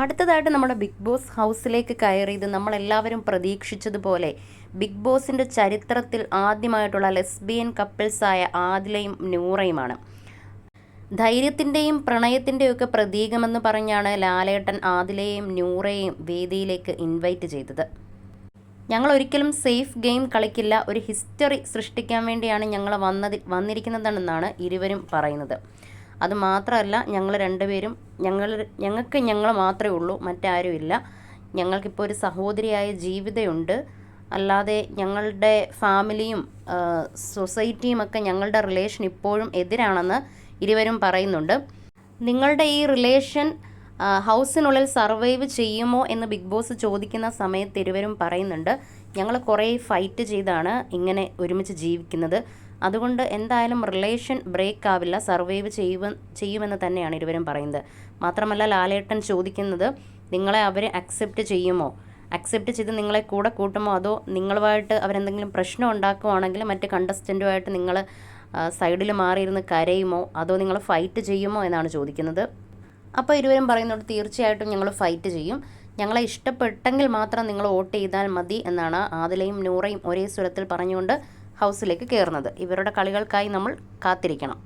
അടുത്തതായിട്ട് നമ്മുടെ big boss ഹൗസിലേക്ക് കയറിയത് നമ്മളെല്ലാവരും പ്രതീക്ഷിച്ചതുപോലെ ബിഗ് ബോസിന്റെ ചരിത്രത്തിൽ ആദ്യമായിട്ടുള്ള ലെസ്ബിയൻ കപ്പിൾസായ ആദിലയും നൂറയുമാണ്. ധൈര്യത്തിന്റെയും പ്രണയത്തിന്റെയും ഒക്കെ പ്രതീകമെന്ന് പറഞ്ഞാണ് ലാലേട്ടൻ ആദിലയെയും നൂറയെയും വേദിയിലേക്ക് ഇൻവൈറ്റ് ചെയ്തത്. ഞങ്ങൾ ഒരിക്കലും സേഫ് ഗെയിം കളിക്കില്ല ഒരു ഹിസ്റ്ററി സൃഷ്ടിക്കാൻ വേണ്ടിയാണ് ഞങ്ങൾ വന്നത് വന്നിരിക്കുന്നതെന്നാണ് ഇരുവരും പറയുന്നത്. അത് മാത്രമല്ല ഞങ്ങൾ രണ്ടുപേരും ഞങ്ങൾ ഞങ്ങൾക്ക് ഞങ്ങൾ മാത്രമേ ഉള്ളൂ മറ്റാരും ഇല്ല. ഞങ്ങൾക്കിപ്പോൾ ഒരു സഹോദരിയായ ജീവിതമുണ്ട് അല്ലാതെ ഞങ്ങളുടെ ഫാമിലിയും സൊസൈറ്റിയും ഒക്കെ ഞങ്ങളുടെ റിലേഷൻ ഇപ്പോഴും എതിരാണെന്ന് ഇരുവരും പറയുന്നുണ്ട്. നിങ്ങളുടെ ഈ റിലേഷൻ ഹൗസിനുള്ളിൽ സർവൈവ് ചെയ്യുമോ എന്ന് ബിഗ് ബോസ് ചോദിക്കുന്ന സമയത്ത് ഇരുവരും പറയുന്നുണ്ട്. ഞങ്ങൾ കുറേ ഫൈറ്റ് ചെയ്താണ് ഇങ്ങനെ ഒരുമിച്ച് ജീവിക്കുന്നത്. അതുകൊണ്ട് എന്തായാലും റിലേഷൻ ബ്രേക്ക് ആവില്ല സർവൈവ് ചെയ്യുവ ചെയ്യുമെന്ന് തന്നെയാണ് ഇരുവരും പറയുന്നത്. മാത്രമല്ല ലാലേട്ടൻ ചോദിക്കുന്നത് നിങ്ങളെ അവർ അക്സെപ്റ്റ് ചെയ്യുമോ? അക്സെപ്റ്റ് ചെയ്ത് നിങ്ങളെ കൂടെ കൂട്ടുമോ? അതോ നിങ്ങളുമായിട്ട് അവരെന്തെങ്കിലും പ്രശ്നം ഉണ്ടാക്കുവാണെങ്കിൽ മറ്റ് കണ്ടസ്റ്റന്റുമായിട്ട് നിങ്ങൾ സൈഡിൽ മാറിയിരുന്ന് കരയുമോ? അതോ നിങ്ങൾ ഫൈറ്റ് ചെയ്യുമോ? എന്നാണ് ചോദിക്കുന്നത്. അപ്പോൾ ഇരുവരും പറയുന്നുണ്ട് തീർച്ചയായിട്ടും ഞങ്ങൾ ഫൈറ്റ് ചെയ്യും. ഞങ്ങളെ ഇഷ്ടപ്പെട്ടെങ്കിൽ മാത്രം നിങ്ങൾ വോട്ട് ചെയ്താൽ മതി എന്നാണ് ആദിലയും നൂറയും ഒരേ സ്വരത്തിൽ പറഞ്ഞുകൊണ്ട് ഹൗസിലേക്ക് കയറുന്നത് ഇവരുടെ കളികൾക്കായി നമ്മൾ കാത്തിരിക്കണം.